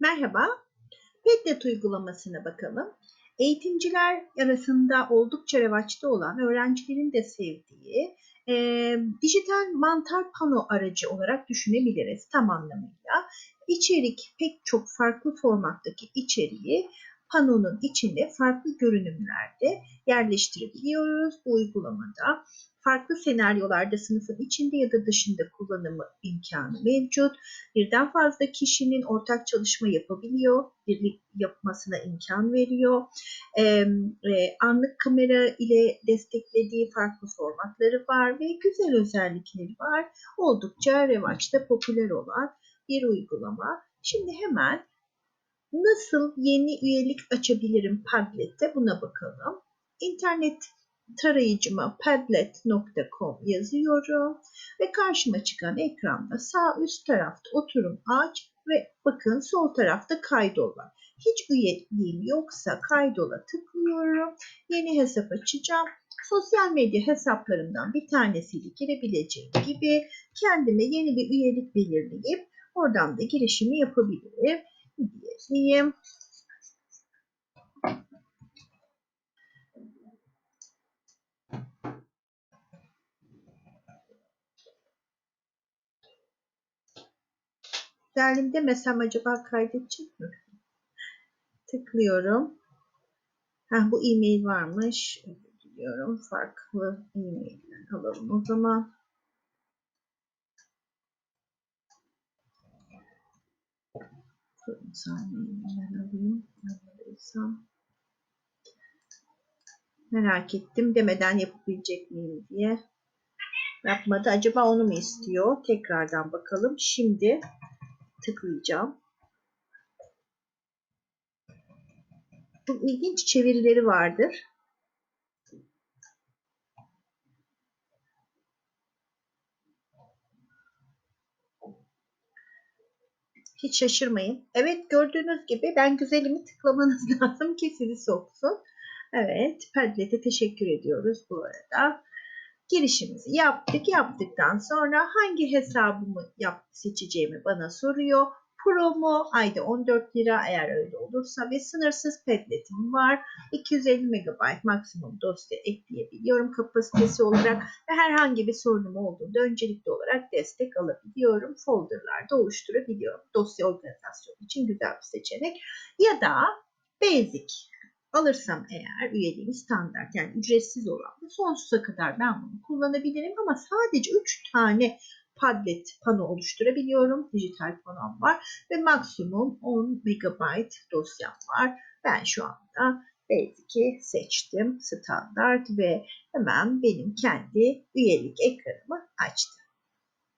Merhaba, Padlet uygulamasına bakalım. Eğitimciler arasında oldukça revaçta olan, öğrencilerin de sevdiği e, dijital mantar pano aracı olarak düşünebiliriz tam anlamıyla. İçerik pek çok farklı formattaki içeriği panonun içinde farklı görünümlerde yerleştirebiliyoruz bu uygulamada. Farklı senaryolarda sınıfın içinde ya da dışında kullanımı imkanı mevcut. Birden fazla kişinin ortak çalışma yapabiliyor, birlik yapmasına imkan veriyor. Ee, anlık kamera ile desteklediği farklı formatları var ve güzel özellikleri var. Oldukça revaçta popüler olan bir uygulama. Şimdi hemen nasıl yeni üyelik açabilirim Padlet'te buna bakalım. İnternet tarayıcıma padlet.com yazıyorum ve karşıma çıkan ekranda sağ üst tarafta oturum aç ve bakın sol tarafta kaydol. Hiç üyeliğim yoksa kaydola tıklıyorum. Yeni hesap açacağım. Sosyal medya hesaplarımdan bir tanesiyle girebileceğim gibi kendime yeni bir üyelik belirleyip oradan da girişimi yapabilirim diyeyim. Derlim demesem acaba kaydedecek mi? Tıklıyorum. Ha, bu e-mail varmış. Biliyorum. Farklı e-mailler alalım o zaman. Mailler alayım. Anladıysam. Merak ettim demeden yapabilecek miyim diye. Yapmadı. Acaba onu mu istiyor? Tekrardan bakalım. Şimdi tıklayacağım. Çok ilginç çevirileri vardır. Hiç şaşırmayın. Evet gördüğünüz gibi ben güzelimi tıklamanız lazım ki sizi soksun. Evet Padlet'e teşekkür ediyoruz bu arada. Girişimizi yaptık. Yaptıktan sonra hangi hesabımı yap seçeceğimi bana soruyor. Pro mu? Ayda 14 lira eğer öyle olursa ve sınırsız Padlet'im var. 250 MB maksimum dosya ekleyebiliyorum kapasitesi olarak ve herhangi bir sorunum olduğunda öncelikli olarak destek alabiliyorum. Folderlarda oluşturabiliyorum. Dosya organizasyonu için güzel bir seçenek. Ya da Basic alırsam eğer üyeliğim standart yani ücretsiz olan da sonsuza kadar ben bunu kullanabilirim ama sadece 3 tane Padlet pano oluşturabiliyorum. Dijital panom var ve maksimum 10 MB dosyam var. Ben şu anda Basic'i seçtim standart ve hemen benim kendi üyelik ekranımı açtım.